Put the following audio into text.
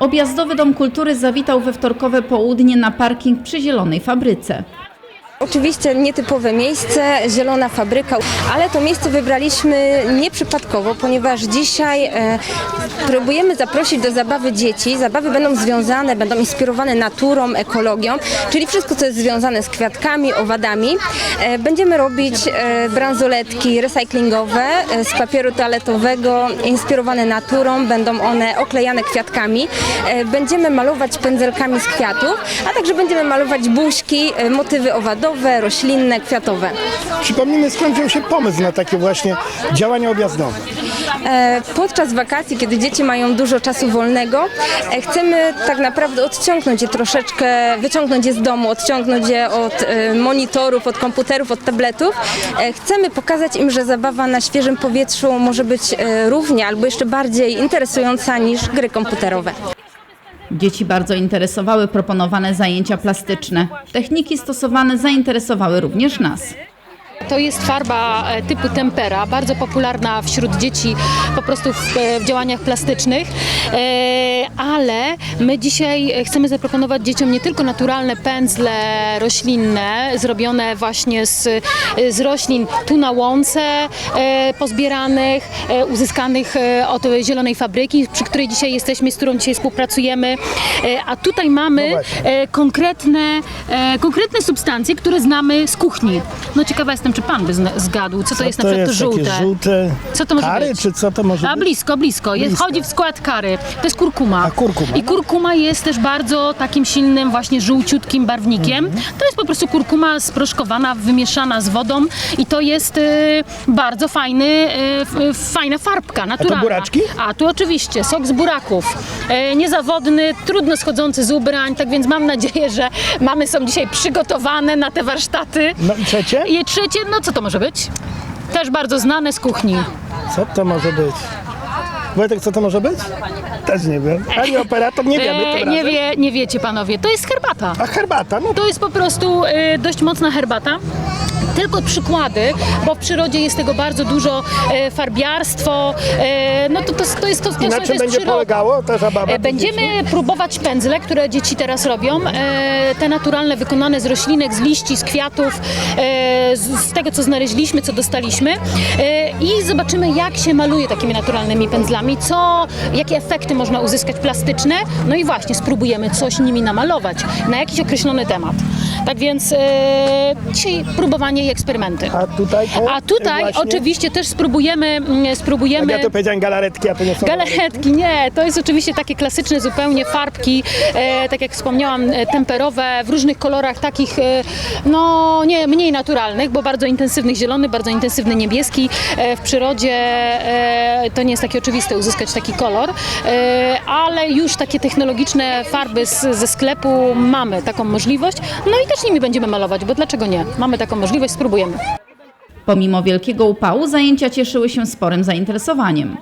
Objazdowy Dom Kultury zawitał we wtorkowe południe na parking przy Zielonej Fabryce. Oczywiście nietypowe miejsce, zielona fabryka, ale to miejsce wybraliśmy nieprzypadkowo, ponieważ dzisiaj e, próbujemy zaprosić do zabawy dzieci. Zabawy będą związane, będą inspirowane naturą, ekologią, czyli wszystko, co jest związane z kwiatkami, owadami. E, będziemy robić e, bransoletki recyklingowe e, z papieru toaletowego, inspirowane naturą, będą one oklejane kwiatkami. E, będziemy malować pędzelkami z kwiatów, a także będziemy malować buźki, e, motywy owadowe, roślinne, kwiatowe. Przypomnijmy, skąd wziął się pomysł na takie właśnie działania objazdowe. E, Podczas wakacji, kiedy dzieci mają dużo czasu wolnego, e, chcemy tak naprawdę odciągnąć je troszeczkę, wyciągnąć je z domu, odciągnąć je od e, monitorów, od komputerów, od tabletów. Chcemy pokazać im, że zabawa na świeżym powietrzu może być równie albo jeszcze bardziej interesująca niż gry komputerowe. Dzieci bardzo interesowały proponowane zajęcia plastyczne. Techniki stosowane zainteresowały również nas. To jest farba e, typu tempera, bardzo popularna wśród dzieci po prostu w, e, w działaniach plastycznych, E, ale my dzisiaj chcemy zaproponować dzieciom nie tylko naturalne pędzle roślinne, zrobione właśnie z, z roślin tu na łące e, pozbieranych, e, uzyskanych e, od zielonej fabryki, przy której dzisiaj jesteśmy, z którą dzisiaj współpracujemy, a tutaj mamy No konkretne, konkretne substancje, które znamy z kuchni. No ciekawa jestem, czy pan by zgadł, co to jest na to przykład jest żółte. żółte Co to może kary, być? czy co to może A blisko, blisko. Jest, Blisko. Wchodzi w skład kary. To jest kurkuma. A, kurkuma, I no. kurkuma jest też bardzo takim silnym właśnie żółciutkim barwnikiem. Mhm. To jest po prostu kurkuma sproszkowana, wymieszana z wodą i to jest e, bardzo fajny, e, fajna farbka, naturalna. buraczki? A tu oczywiście sok z buraków. E, niezawodny, trudno schodzący z ubrań, tak więc mam nadzieję, że mamy są dzisiaj przygotowane na te warsztaty. No i trzecie? I trzecie, no co to może być? Też bardzo znane z kuchni. Co to może być? Wojtek, co to może być? Też nie wiem. Ani operator, nie wiemy E, tym nie, razem. wie, nie wiecie panowie, to jest herbata. A herbata, no To jest po prostu e, dość mocna herbata. Tylko przykłady, bo w przyrodzie jest tego bardzo dużo, e, farbiarstwo, e, no to, to, to jest to, to, i na to czym jest będzie przyroda. polegało ta zabawa? E, Będziemy próbować pędzle, które dzieci teraz robią, e, te naturalne, wykonane z roślinek, z liści, z kwiatów, e, z, z tego, co znaleźliśmy, co dostaliśmy e, i zobaczymy, jak się maluje takimi naturalnymi pędzlami, co, jakie efekty można uzyskać plastyczne, no i właśnie spróbujemy coś nimi namalować na jakiś określony temat. Tak więc e, dzisiaj próbowanie i eksperymenty. A tutaj to A tutaj właśnie, oczywiście też spróbujemy, mm, spróbujemy... ja to powiedziałem galaretki, a to nie są Galaretki, nie, to jest oczywiście takie klasyczne zupełnie farbki, e, tak jak wspomniałam, e, temperowe, w różnych kolorach takich, e, no nie, mniej naturalnych, bo bardzo intensywnych zielony, bardzo intensywny niebieski. E, w przyrodzie e, to nie jest takie oczywiste uzyskać taki kolor, e, ale już takie technologiczne farby z, ze sklepu mamy taką możliwość, no i też nimi będziemy malować, bo dlaczego nie? Mamy taką możliwość, spróbujemy. Pomimo wielkiego upału zajęcia cieszyły się sporym zainteresowaniem.